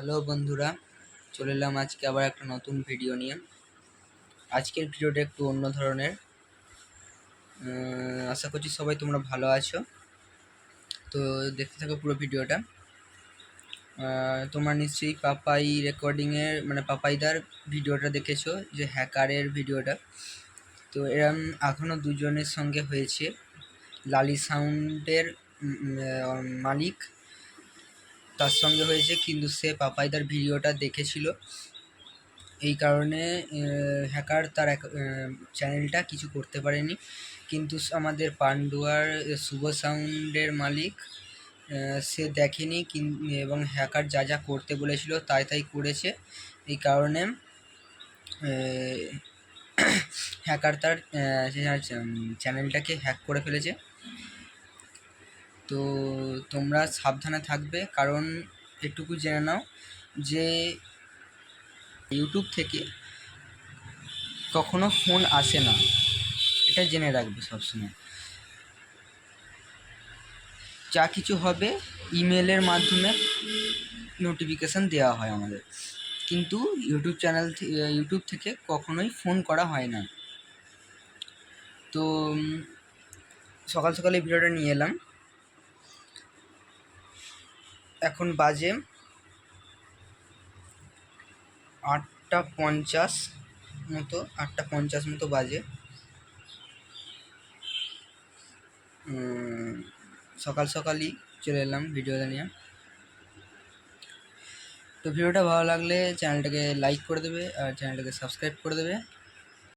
Hello বন্ধুরা, চলে এলাম আজকে আবার একটা নতুন ভিডিও নিয়ে। আজকের ভিডিওটা একটু অন্য ধরনের। আশা করছি সবাই তোমরা ভালো আছো। তো দেখতে থাকো পুরো ভিডিওটা তোমরা নিশ্চয়ই পাপাই রেকর্ডিংয়ের মানে পাপাইদার ভিডিওটা দেখেছ, যে হ্যাকারের ভিডিওটা তো এরম এখনও দুজনের সঙ্গে হয়েছে। লালি সাউন্ডের মালিক তার সঙ্গে হয়েছে কিন্তু সে পাপাইদার ভিডিওটা দেখেছিল। এই কারণে হ্যাকার তার চ্যানেলটা কিছু করতে পারেনি। কিন্তু আমাদের পান্ডুয়ার শুভ সাউন্ডের মালিক সে দেখেনি এবং হ্যাকার যা যা করতে বলেছিল তাই তাই করেছে। এই কারণে হ্যাকার তার চ্যানেলটাকে হ্যাক করে ফেলেছে। তো তোমরা সাবধানে থাকবে, কারণ এটুকু জেনে নাও যে ইউটিউব থেকে কখনো ফোন আসে না। এটা জেনে রাখবে সবসময়। যা কিছু হবে ইমেলের মাধ্যমে নোটিফিকেশান দেওয়া হয় আমাদের। কিন্তু ইউটিউব চ্যানেল ইউটিউব থেকে কখনোই ফোন করা হয় না। তো সকাল সকাল ভিডিওটা নিয়ে এলাম। এখন বাজে আটটা পঞ্চাশ মতো, আটটা পঞ্চাশ মতো বাজে। সকাল সকালই চলে এলাম ভিডিওটা নিয়ে। তো ভিডিওটা ভালো লাগলে চ্যানেলটাকে লাইক করে দেবে আর চ্যানেলটাকে সাবস্ক্রাইব করে দেবে।